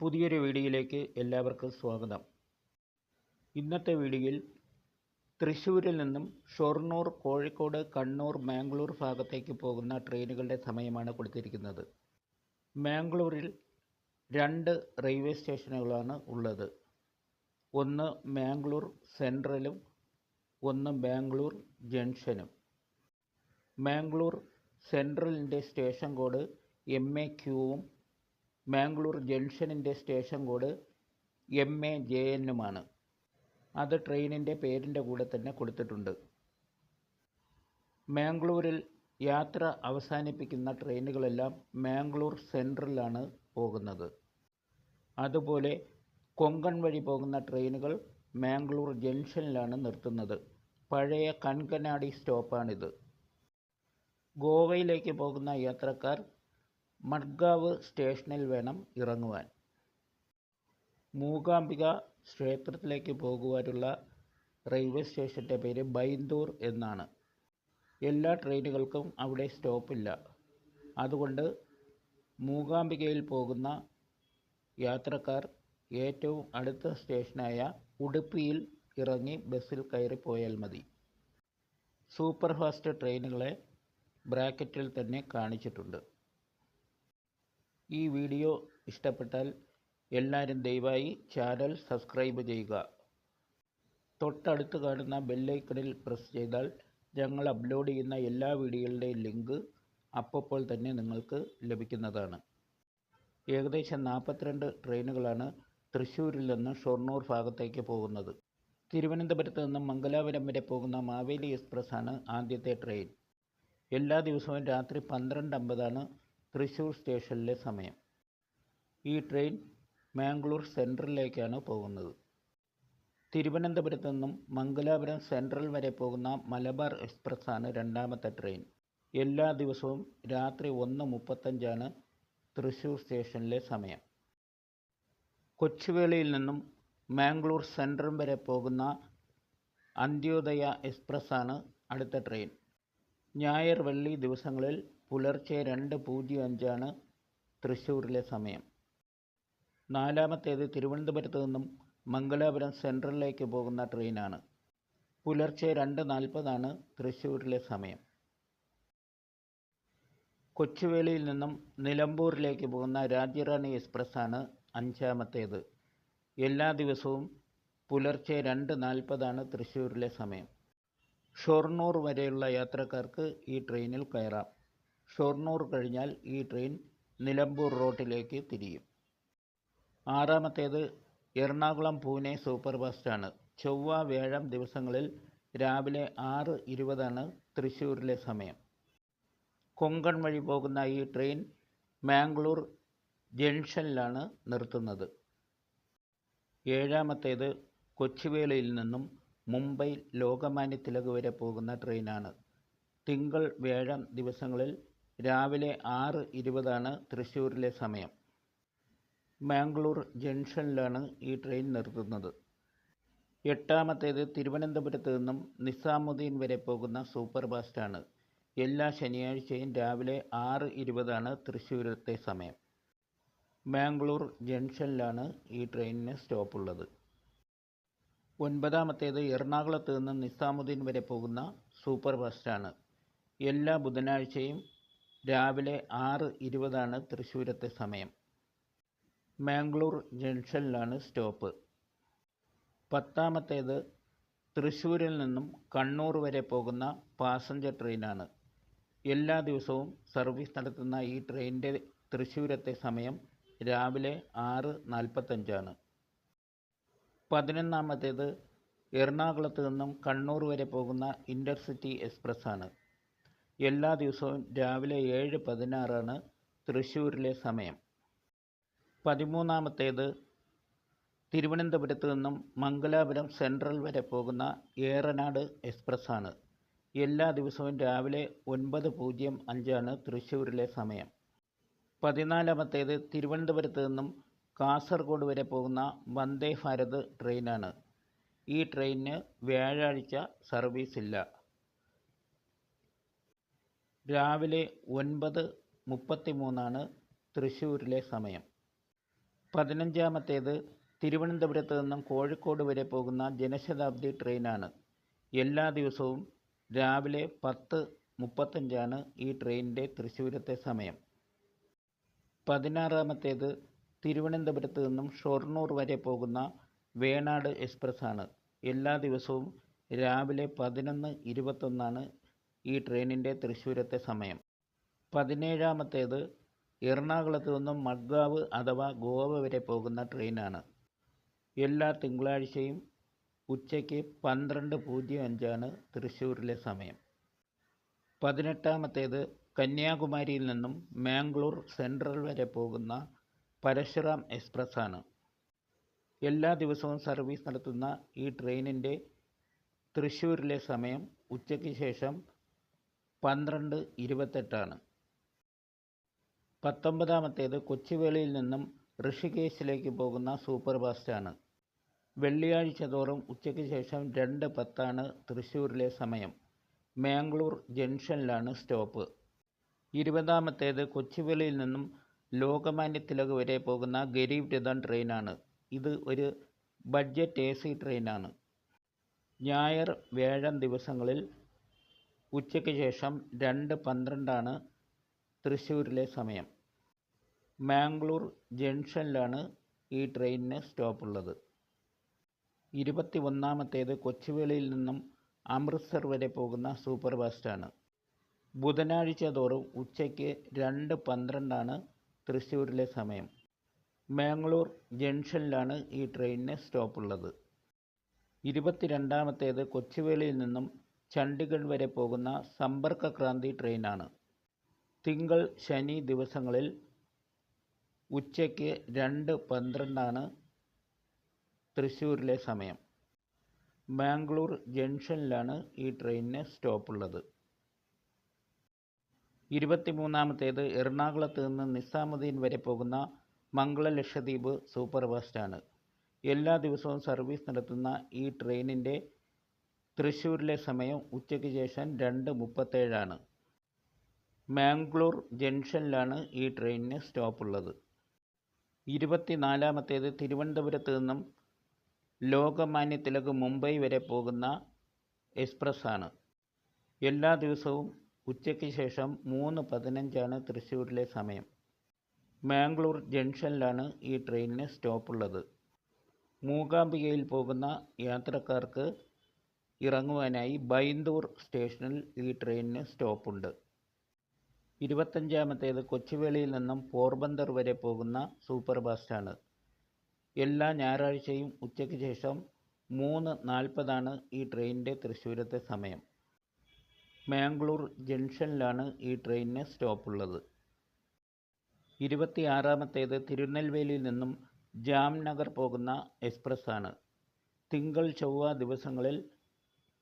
പുതിയൊരു വീഡിയോയിലേക്ക് എല്ലാവർക്കും സ്വാഗതം. ഇന്നത്തെ വീഡിയോയിൽ തൃശ്ശൂരിൽ നിന്നും ഷൊർണൂർ കോഴിക്കോട് കണ്ണൂർ മാംഗ്ലൂർ ഭാഗത്തേക്ക് പോകുന്ന ട്രെയിനുകളുടെ സമയമാണ് കൊടുത്തിരിക്കുന്നത്. മാംഗ്ലൂരിൽ രണ്ട് റെയിൽവേ സ്റ്റേഷനുകളാണ് ഉള്ളത്. ഒന്ന് മാംഗ്ലൂർ സെൻട്രലും ഒന്ന് ബാംഗ്ലൂർ ജംഗ്ഷനും. മാംഗ്ലൂർ സെൻട്രലിന്റെ സ്റ്റേഷൻ കോഡ് എം എ ക്യൂവും Mangalore ജംഗ്ഷനിന്റെ station code M A J എന്നുമാണ്. അത് ട്രെയിനിന്റെ പേരിന്റെ കൂടെ തന്നെ കൊടുത്തിട്ടുണ്ട്. മാംഗ്ലൂരിൽ യാത്ര അവസാനിപ്പിക്കുന്ന ട്രെയിനുകളെല്ലാം മാംഗ്ലൂർ സെൻട്രലാണ് പോകുന്നത്. അതുപോലെ കൊങ്കൺ വഴി പോകുന്ന ട്രെയിനുകൾ മാംഗ്ലൂർ ജംഗ്ഷനിലാണ് നിർത്തുന്നത്. പഴയ കൺകനാടി സ്റ്റോപ്പാണിത്. ഗോവയിലേക്ക് പോകുന്ന യാത്രക്കാർ മഡ്ഗാവ് സ്റ്റേഷനിൽ വേണം ഇറങ്ങുവാൻ. മൂകാംബിക ക്ഷേത്രത്തിലേക്ക് പോകുവാനുള്ള റെയിൽവേ സ്റ്റേഷന്റെ പേര് ബൈന്ദൂർ എന്നാണ്. എല്ലാ ട്രെയിനുകൾക്കും അവിടെ സ്റ്റോപ്പില്ല. അതുകൊണ്ട് മൂകാംബികയിൽ പോകുന്ന യാത്രക്കാർ ഏറ്റവും അടുത്ത സ്റ്റേഷനായ ഉടുപ്പിയിൽ ഇറങ്ങി ബസ്സിൽ കയറിപ്പോയാൽ മതി. സൂപ്പർ ഫാസ്റ്റ് ട്രെയിനുകളെ ബ്രാക്കറ്റിൽ തന്നെ കാണിച്ചിട്ടുണ്ട്. ഈ വീഡിയോ ഇഷ്ടപ്പെട്ടാൽ എല്ലാവരും ദയവായി ചാനൽ സബ്സ്ക്രൈബ് ചെയ്യുക. തൊട്ടടുത്ത് കാണുന്ന ബെല്ലൈക്കണിൽ പ്രസ് ചെയ്താൽ ഞങ്ങൾ അപ്ലോഡ് ചെയ്യുന്ന എല്ലാ വീഡിയോകളുടെയും ലിങ്ക് അപ്പോൾ തന്നെ നിങ്ങൾക്ക് ലഭിക്കുന്നതാണ്. ഏകദേശം നാൽപ്പത്തിരണ്ട് ട്രെയിനുകളാണ് തൃശ്ശൂരിൽ നിന്ന് ഷൊർണൂർ ഭാഗത്തേക്ക് പോകുന്നത്. തിരുവനന്തപുരത്ത് നിന്നും മംഗലാപുരം വരെ പോകുന്ന മാവേലി എക്സ്പ്രസ് ആണ് ആദ്യത്തെ ട്രെയിൻ. എല്ലാ ദിവസവും രാത്രി പന്ത്രണ്ട് അമ്പതാണ് തൃശ്ശൂർ സ്റ്റേഷനിലെ സമയം. ഈ ട്രെയിൻ മാംഗ്ലൂർ സെൻട്രലിലേക്കാണ് പോകുന്നത്. തിരുവനന്തപുരത്തു നിന്നും മംഗലാപുരം സെൻട്രൽ വരെ പോകുന്ന മലബാർ എക്സ്പ്രസ് ആണ് രണ്ടാമത്തെ ട്രെയിൻ. എല്ലാ ദിവസവും രാത്രി ഒന്ന് മുപ്പത്തഞ്ചാണ് തൃശ്ശൂർ സ്റ്റേഷനിലെ സമയം. കൊച്ചുവേളിയിൽ നിന്നും മാംഗ്ലൂർ സെൻട്രൽ വരെ പോകുന്ന അന്ത്യോദയ എക്സ്പ്രസ് ആണ് അടുത്ത ട്രെയിൻ. ഞായർ വെള്ളി ദിവസങ്ങളിൽ പുലർച്ചെ രണ്ട് പൂജ്യം അഞ്ചാണ് തൃശ്ശൂരിലെ സമയം. നാലാമത്തേത് തിരുവനന്തപുരത്ത് നിന്നും മംഗലാപുരം സെൻട്രലിലേക്ക് പോകുന്ന ട്രെയിനാണ്. പുലർച്ചെ രണ്ട് നാൽപ്പതാണ് തൃശ്ശൂരിലെ സമയം. കൊച്ചുവേളിയിൽ നിന്നും നിലമ്പൂരിലേക്ക് പോകുന്ന രാജ്യറാണി എക്സ്പ്രസ്സാണ് അഞ്ചാമത്തേത്. എല്ലാ ദിവസവും പുലർച്ചെ രണ്ട് നാൽപ്പതാണ് തൃശ്ശൂരിലെ സമയം. ഷൊർണൂർ വരെയുള്ള യാത്രക്കാർക്ക് ഈ ട്രെയിനിൽ കയറാം. ഷൊർണൂർ കഴിഞ്ഞാൽ ഈ ട്രെയിൻ നിലമ്പൂർ റോട്ടിലേക്ക് തിരിയും. ആറാമത്തേത് എറണാകുളം പൂനെ സൂപ്പർ ഫാസ്റ്റാണ് ചൊവ്വ വ്യാഴം ദിവസങ്ങളിൽ രാവിലെ ആറ് ഇരുപതാണ് തൃശ്ശൂരിലെ സമയം. കൊങ്കൺ വഴി പോകുന്ന ഈ ട്രെയിൻ മാംഗ്ലൂർ ജംഗ്ഷനിലാണ് നിർത്തുന്നത്. ഏഴാമത്തേത് കൊച്ചുവേളിയിൽ നിന്നും മുംബൈ ലോകമാന്യ തിലക് വരെ പോകുന്ന ട്രെയിനാണ്. തിങ്കൾ വ്യാഴം ദിവസങ്ങളിൽ രാവിലെ ആറ് ഇരുപതാണ് തൃശ്ശൂരിലെ സമയം. മാംഗ്ലൂർ ജംഗ്ഷനിലാണ് ഈ ട്രെയിൻ നിർത്തുന്നത്. എട്ടാമത്തേത് തിരുവനന്തപുരത്ത് നിന്നും നിസാമുദ്ദീൻ വരെ പോകുന്ന സൂപ്പർ ഫാസ്റ്റാണ് എല്ലാ ശനിയാഴ്ചയും രാവിലെ ആറ് ഇരുപതാണ് തൃശ്ശൂരത്തെ സമയം. മാംഗ്ലൂർ ജംഗ്ഷനിലാണ് ഈ ട്രെയിനിന് സ്റ്റോപ്പുള്ളത്. ഒൻപതാമത്തേത് എറണാകുളത്ത് നിന്ന് നിസാമുദ്ദീൻ വരെ പോകുന്ന സൂപ്പർ ഫാസ്റ്റാണ് എല്ലാ ബുധനാഴ്ചയും രാവിലെ ആറ് ഇരുപതാണ് തൃശ്ശൂരത്തെ സമയം. മാംഗ്ലൂർ ജംഗ്ഷനിലാണ് സ്റ്റോപ്പ്. പത്താമത്തേത് തൃശ്ശൂരിൽ നിന്നും കണ്ണൂർ വരെ പോകുന്ന പാസഞ്ചർ ട്രെയിനാണ്. എല്ലാ ദിവസവും സർവീസ് നടത്തുന്ന ഈ ട്രെയിനിന്റെ തൃശ്ശൂരത്തെ സമയം രാവിലെ ആറ് നാൽപ്പത്തഞ്ചാണ്. പതിനൊന്നാമത്തേത് എറണാകുളത്ത് നിന്നും കണ്ണൂർ വരെ പോകുന്ന ഇന്റർസിറ്റി എക്സ്പ്രസ് ആണ് എല്ലാ ദിവസവും രാവിലെ ഏഴ് പതിനാറാണ് തൃശ്ശൂരിലെ സമയം. പതിമൂന്നാമത്തേത് തിരുവനന്തപുരത്ത് നിന്നും മംഗലാപുരം സെൻട്രൽ വരെ പോകുന്ന ഏറനാട് എക്സ്പ്രസ്സാണ്. എല്ലാ ദിവസവും രാവിലെ ഒൻപത് പൂജ്യം അഞ്ചാണ് തൃശ്ശൂരിലെ സമയം. പതിനാലാമത്തേത് തിരുവനന്തപുരത്ത് നിന്നും കാസർഗോഡ് വരെ പോകുന്ന വന്ദേ ഭാരത് ട്രെയിനാണ്. ഈ ട്രെയിനിന് വ്യാഴാഴ്ച സർവീസ് ഇല്ല രാവിലെ ഒൻപത് മുപ്പത്തി മൂന്നാണ് തൃശ്ശൂരിലെ സമയം. പതിനഞ്ചാമത്തേത് തിരുവനന്തപുരത്ത് നിന്നും കോഴിക്കോട് വരെ പോകുന്ന ജനശതാബ്ദി ട്രെയിനാണ്. എല്ലാ ദിവസവും രാവിലെ പത്ത് മുപ്പത്തഞ്ചാണ് ഈ ട്രെയിനിന്റെ തൃശ്ശൂരത്തെ സമയം. പതിനാറാമത്തേത് തിരുവനന്തപുരത്ത് നിന്നും ഷൊർണൂർ വരെ പോകുന്ന വേണാട് എക്സ്പ്രസ് ആണ് എല്ലാ ദിവസവും രാവിലെ പതിനൊന്ന് ഇരുപത്തൊന്നാണ് ഈ ട്രെയിനിന്റെ തൃശ്ശൂരത്തെ സമയം. പതിനേഴാമത്തേത് എറണാകുളത്ത് നിന്നും മഡ്ഗാവ് അഥവാ ഗോവ വരെ പോകുന്ന ട്രെയിനാണ്. എല്ലാ തിങ്കളാഴ്ചയും ഉച്ചയ്ക്ക് പന്ത്രണ്ട് പൂജ്യം അഞ്ചാണ് തൃശ്ശൂരിലെ സമയം. പതിനെട്ടാമത്തേത് കന്യാകുമാരിയിൽ നിന്നും മാംഗ്ലൂർ സെൻട്രൽ വരെ പോകുന്ന പരശുറാം എക്സ്പ്രസ് ആണ് എല്ലാ ദിവസവും സർവീസ് നടത്തുന്ന ഈ ട്രെയിനിന്റെ തൃശ്ശൂരിലെ സമയം ഉച്ചയ്ക്ക് ശേഷം പന്ത്രണ്ട് ഇരുപത്തെട്ടാണ്. പത്തൊമ്പതാമത്തേത് കൊച്ചുവേളിയിൽ നിന്നും ഋഷികേശിലേക്ക് പോകുന്ന സൂപ്പർ ഫാസ്റ്റാണ് വെള്ളിയാഴ്ച തോറും ഉച്ചയ്ക്ക് ശേഷം രണ്ട് പത്താണ് തൃശ്ശൂരിലെ സമയം. മാംഗ്ലൂർ ജംഗ്ഷനിലാണ് സ്റ്റോപ്പ്. ഇരുപതാമത്തേത് കൊച്ചുവേളിയിൽ നിന്നും ലോകമാന്യ തിലക് വരെ പോകുന്ന ഗരീബ് രഥൻ ട്രെയിനാണ്. ഇത് ഒരു ബഡ്ജറ്റ് എ സി ട്രെയിനാണ്. ഞായർ വ്യാഴം ദിവസങ്ങളിൽ ഉച്ചയ്ക്ക് ശേഷം രണ്ട് പന്ത്രണ്ടാണ് തൃശ്ശൂരിലെ സമയം. മാംഗ്ലൂർ ജംഗ്ഷനിലാണ് ഈ ട്രെയിനിന് സ്റ്റോപ്പുള്ളത്. ഇരുപത്തി ഒന്നാമത്തേത് കൊച്ചുവേളിയിൽ നിന്നും അമൃത്സർ വരെ പോകുന്ന സൂപ്പർ ഫാസ്റ്റാണ് ബുധനാഴ്ച തോറും ഉച്ചയ്ക്ക് രണ്ട് പന്ത്രണ്ടാണ് തൃശ്ശൂരിലെ സമയം. മാംഗ്ലൂർ ജംഗ്ഷനിലാണ് ഈ ട്രെയിനിന് സ്റ്റോപ്പുള്ളത്. ഇരുപത്തി രണ്ടാമത്തേത് കൊച്ചുവേളിയിൽ നിന്നും ചണ്ഡീഗഡ് വരെ പോകുന്ന സമ്പർക്ക ക്രാന്തി ട്രെയിനാണ്. തിങ്കൾ ശനി ദിവസങ്ങളിൽ ഉച്ചയ്ക്ക് രണ്ട് പന്ത്രണ്ടാണ് തൃശ്ശൂരിലെ സമയം. ബാംഗ്ലൂർ ജംഗ്ഷനിലാണ് ഈ ട്രെയിനിന് സ്റ്റോപ്പുള്ളത്. ഇരുപത്തിമൂന്നാമത്തേത് എറണാകുളത്ത് നിന്ന് നിസാമുദ്ദീൻ വരെ പോകുന്ന മംഗള ലക്ഷദ്വീപ് സൂപ്പർ ഫാസ്റ്റാണ് എല്ലാ ദിവസവും സർവീസ് നടത്തുന്ന ഈ ട്രെയിനിന്റെ തൃശ്ശൂരിലെ സമയം ഉച്ചയ്ക്ക് ശേഷം രണ്ട് മുപ്പത്തേഴാണ്. മാംഗ്ലൂർ ജംഗ്ഷനിലാണ് ഈ ട്രെയിനിന് സ്റ്റോപ്പുള്ളത്. ഇരുപത്തിനാലാമത്തേത് തിരുവനന്തപുരത്ത് നിന്നും ലോകമാന്യ തിലക് മുംബൈ വരെ പോകുന്ന എക്സ്പ്രസ്സാണ്. എല്ലാ ദിവസവും ഉച്ചയ്ക്ക് ശേഷം മൂന്ന് പതിനഞ്ചാണ് തൃശ്ശൂരിലെ സമയം. മാംഗ്ലൂർ ജംഗ്ഷനിലാണ് ഈ ട്രെയിനിന് സ്റ്റോപ്പുള്ളത്. മൂകാംബികയിൽ പോകുന്ന യാത്രക്കാർക്ക് ഇറങ്ങുവാനായി ബൈന്ദൂർ സ്റ്റേഷനിൽ ഈ ട്രെയിനിന് സ്റ്റോപ്പുണ്ട്. ഇരുപത്തഞ്ചാമത്തേത് കൊച്ചുവേളിയിൽ നിന്നും പോർബന്ദർ വരെ പോകുന്ന സൂപ്പർ ഫാസ്റ്റാണ് എല്ലാ ഞായറാഴ്ചയും ഉച്ചയ്ക്ക് ശേഷം മൂന്ന് നാൽപ്പതാണ് ഈ ട്രെയിനിന്റെ തൃശ്ശൂരത്തെ സമയം. മാംഗ്ലൂർ ജംഗ്ഷനിലാണ് ഈ ട്രെയിനിന് സ്റ്റോപ്പുള്ളത്. ഇരുപത്തിയാറാമത്തേത് തിരുനെൽവേലിയിൽ നിന്നും ജാംനഗർ പോകുന്ന എക്സ്പ്രസ്സാണ്. തിങ്കൾ ചൊവ്വ ദിവസങ്ങളിൽ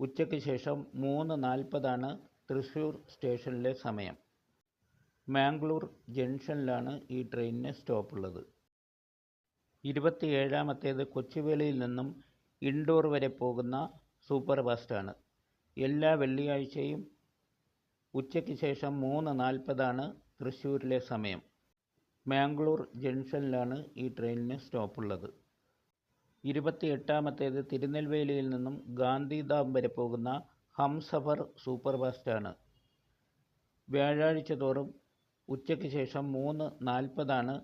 ഉച്ചയ്ക്ക് ശേഷം മൂന്ന് നാൽപ്പതാണ് തൃശ്ശൂർ സ്റ്റേഷനിലെ സമയം. മാംഗ്ലൂർ ജംഗ്ഷനിലാണ് ഈ ട്രെയിനിന് സ്റ്റോപ്പുള്ളത്. ഇരുപത്തിയേഴാമത്തേത് കൊച്ചുവേളിയിൽ നിന്നും ഇൻഡോർ വരെ പോകുന്ന സൂപ്പർ ഫാസ്റ്റാണ് എല്ലാ വെള്ളിയാഴ്ചയും ഉച്ചയ്ക്ക് ശേഷം മൂന്ന് നാൽപ്പതാണ് തൃശ്ശൂരിലെ സമയം. മാംഗ്ലൂർ ജംഗ്ഷനിലാണ് ഈ ട്രെയിനിന് സ്റ്റോപ്പുള്ളത്. ഇരുപത്തിയെട്ടാമത്തേത് തിരുനെൽവേലിയിൽ നിന്നും ഗാന്ധിധാം വരെ പോകുന്ന ഹംസഫർ സൂപ്പർ ഫാസ്റ്റാണ് വ്യാഴാഴ്ച തോറും ഉച്ചയ്ക്ക് ശേഷം മൂന്ന് നാൽപ്പതാണ്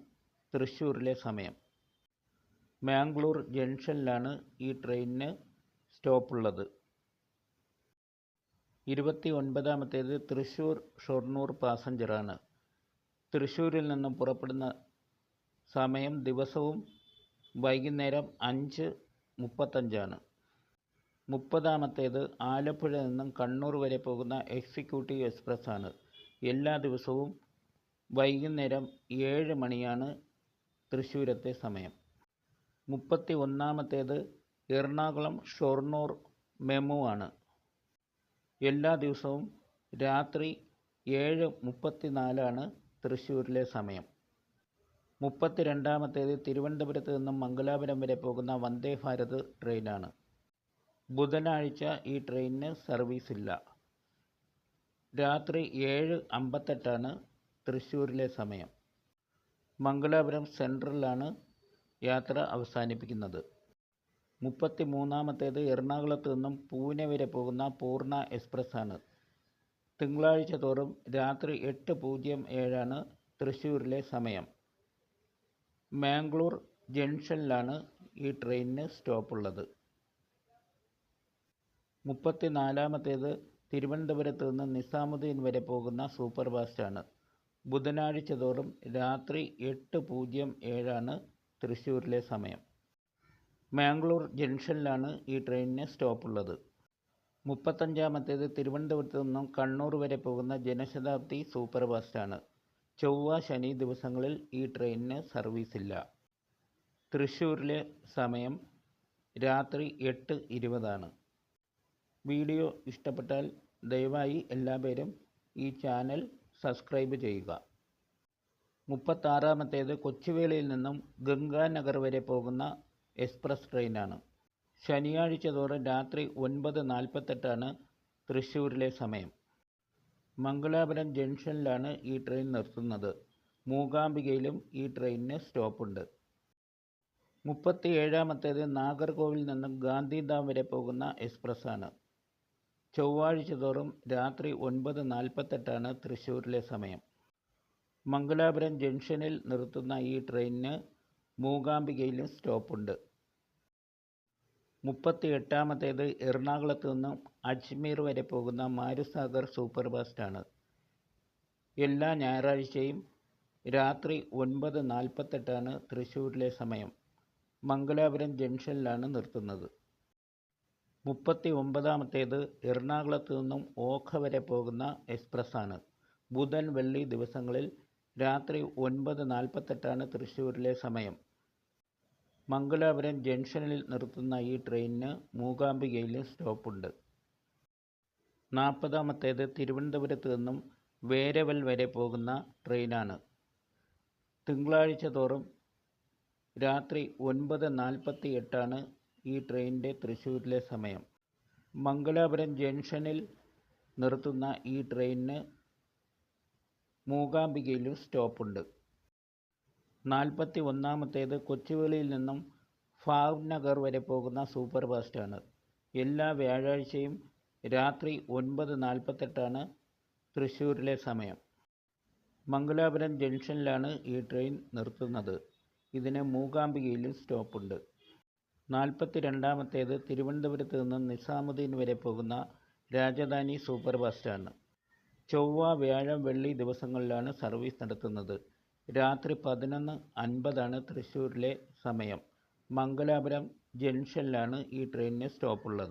തൃശ്ശൂരിലെ സമയം. മാംഗ്ലൂർ ജംഗ്ഷനിലാണ് ഈ ട്രെയിനിന് സ്റ്റോപ്പുള്ളത്. ഇരുപത്തി ഒൻപതാമത്തേത് തൃശ്ശൂർ ഷൊർണൂർ പാസഞ്ചറാണ്. തൃശ്ശൂരിൽ നിന്നും പുറപ്പെടുന്ന സമയം ദിവസവും വൈകുന്നേരം അഞ്ച് മുപ്പത്തഞ്ചാണ്. മുപ്പതാമത്തേത് ആലപ്പുഴ നിന്നും കണ്ണൂർ വരെ പോകുന്ന എക്സിക്യൂട്ടീവ് എക്സ്പ്രസ് ആണ് എല്ലാ ദിവസവും വൈകുന്നേരം ഏഴ് മണിയാണ് തൃശ്ശൂരത്തെ സമയം. മുപ്പത്തി ഒന്നാമത്തേത് എറണാകുളം ഷൊർണൂർ മെമു ആണ്. എല്ലാ ദിവസവും രാത്രി ഏഴ് മുപ്പത്തി നാലാണ് തൃശ്ശൂരിലെ സമയം. മുപ്പത്തി രണ്ടാമത്തേത് തിരുവനന്തപുരത്ത് നിന്നും മംഗലാപുരം വരെ പോകുന്ന വന്ദേ ഭാരത് ട്രെയിനാണ്. ബുധനാഴ്ച ഈ ട്രെയിനിന് സർവീസ് ഇല്ല. രാത്രി ഏഴ് അമ്പത്തെട്ടാണ് തൃശ്ശൂരിലെ സമയം. മംഗലാപുരം സെൻട്രലിലാണ് യാത്ര അവസാനിപ്പിക്കുന്നത്. മുപ്പത്തി മൂന്നാമത്തേത് എറണാകുളത്ത് നിന്നും പൂനെ വരെ പോകുന്ന പൂർണ എക്സ്പ്രസ് ആണ് തിങ്കളാഴ്ച തോറും രാത്രി എട്ട് പൂജ്യം ഏഴാണ് തൃശ്ശൂരിലെ സമയം. മാംഗ്ലൂർ ജംഗ്ഷനിലാണ് ഈ ട്രെയിനിന് സ്റ്റോപ്പുള്ളത്. മുപ്പത്തി നാലാമത്തേത് തിരുവനന്തപുരത്ത് നിന്ന് നിസാമുദ്ദീൻ വരെ പോകുന്ന സൂപ്പർ ഫാസ്റ്റാണ് ബുധനാഴ്ച തോറും രാത്രി എട്ട് പൂജ്യം ഏഴാണ് തൃശ്ശൂരിലെ സമയം. മാംഗ്ലൂർ ജംഗ്ഷനിലാണ് ഈ ട്രെയിനിന് സ്റ്റോപ്പുള്ളത്. മുപ്പത്തഞ്ചാമത്തേത് തിരുവനന്തപുരത്ത് നിന്നും കണ്ണൂർ വരെ പോകുന്ന ജനശതാബ്ദി സൂപ്പർ ഫാസ്റ്റാണ് ചൊവ്വ ശനി ദിവസങ്ങളിൽ ഈ ട്രെയിനിന് സർവീസ് ഇല്ല തൃശ്ശൂരിലെ സമയം രാത്രി എട്ട് ഇരുപതാണ്. വീഡിയോ ഇഷ്ടപ്പെട്ടാൽ ദയവായി എല്ലാവരും ഈ ചാനൽ സബ്സ്ക്രൈബ് ചെയ്യുക. മുപ്പത്താറാമത്തേത് കൊച്ചുവേളിയിൽ നിന്നും ഗംഗാനഗർ വരെ പോകുന്ന എക്സ്പ്രസ് ട്രെയിനാണ്. ശനിയാഴ്ച തോറും രാത്രി ഒൻപത് നാൽപ്പത്തെട്ടാണ് തൃശ്ശൂരിലെ സമയം. മംഗലാപുരം ജംഗ്ഷനിലാണ് ഈ ട്രെയിൻ നിർത്തുന്നത്. മൂകാംബികയിലും ഈ ട്രെയിനിന് സ്റ്റോപ്പുണ്ട്. മുപ്പത്തി ഏഴാമത്തേത് നാഗർകോവിൽ നിന്നും ഗാന്ധിധാം വരെ പോകുന്ന എക്സ്പ്രസ്സാണ്. ചൊവ്വാഴ്ച തോറും രാത്രി ഒൻപത് നാൽപ്പത്തെട്ടാണ് തൃശ്ശൂരിലെ സമയം. മംഗലാപുരം ജംഗ്ഷനിൽ നിർത്തുന്ന ഈ ട്രെയിനിന് മൂകാംബികയിലും സ്റ്റോപ്പുണ്ട്. മുപ്പത്തി എട്ടാമത്തേത് എറണാകുളത്ത് നിന്നും അജ്മീർ വരെ പോകുന്ന മാരുസാഗർ സൂപ്പർ ഫാസ്റ്റാണ് എല്ലാ ഞായറാഴ്ചയും രാത്രി ഒൻപത് നാൽപ്പത്തെട്ടാണ് തൃശ്ശൂരിലെ സമയം. മംഗലാപുരം ജംഗ്ഷനിലാണ് നിർത്തുന്നത്. മുപ്പത്തി ഒമ്പതാമത്തേത് എറണാകുളത്ത് നിന്നും ഓഖ വരെ പോകുന്ന എക്സ്പ്രസ്സാണ്. ബുധൻ വെള്ളി ദിവസങ്ങളിൽ രാത്രി ഒൻപത് നാൽപ്പത്തെട്ടാണ് തൃശ്ശൂരിലെ സമയം. മംഗലാപുരം ജംഗ്ഷനിൽ നിർത്തുന്ന ഈ ട്രെയിനിന് മൂകാംബികയിൽ സ്റ്റോപ്പുണ്ട്. നാൽപ്പതാമത്തേത് തിരുവനന്തപുരത്ത് നിന്നും വേരവൽ വരെ പോകുന്ന ട്രെയിനാണ്. തിങ്കളാഴ്ച തോറും രാത്രി ഒൻപത് നാൽപ്പത്തി എട്ടാണ് ഈ ട്രെയിനിന്റെ തൃശ്ശൂരിലെ സമയം. മംഗലാപുരം ജംഗ്ഷനിൽ നിർത്തുന്ന ഈ ട്രെയിനിന് മൂകാംബികയിലും സ്റ്റോപ്പുണ്ട്. നാൽപ്പത്തി ഒന്നാമത്തേത് കൊച്ചുവേളിയിൽ നിന്നും ഭാവ്നഗർ വരെ പോകുന്ന സൂപ്പർ ഫാസ്റ്റാണ് എല്ലാ വ്യാഴാഴ്ചയും രാത്രി ഒൻപത് നാൽപ്പത്തെട്ടാണ് തൃശ്ശൂരിലെ സമയം. മംഗലാപുരം ജംഗ്ഷനിലാണ് ഈ ട്രെയിൻ നിർത്തുന്നത്. ഇതിന് മൂകാംബികയിലും സ്റ്റോപ്പുണ്ട്. നാൽപ്പത്തി രണ്ടാമത്തേത് തിരുവനന്തപുരത്ത് നിന്ന് നിസാമുദ്ദീൻ വരെ പോകുന്ന രാജധാനി സൂപ്പർ ഫാസ്റ്റാണ് ചൊവ്വ വ്യാഴം വെള്ളി ദിവസങ്ങളിലാണ് സർവീസ് നടത്തുന്നത്. രാത്രി പതിനൊന്ന് അൻപതാണ് തൃശ്ശൂരിലെ സമയം. മംഗലാപുരം ജംഗ്ഷനിലാണ് ഈ ട്രെയിനിന് സ്റ്റോപ്പുള്ളത്.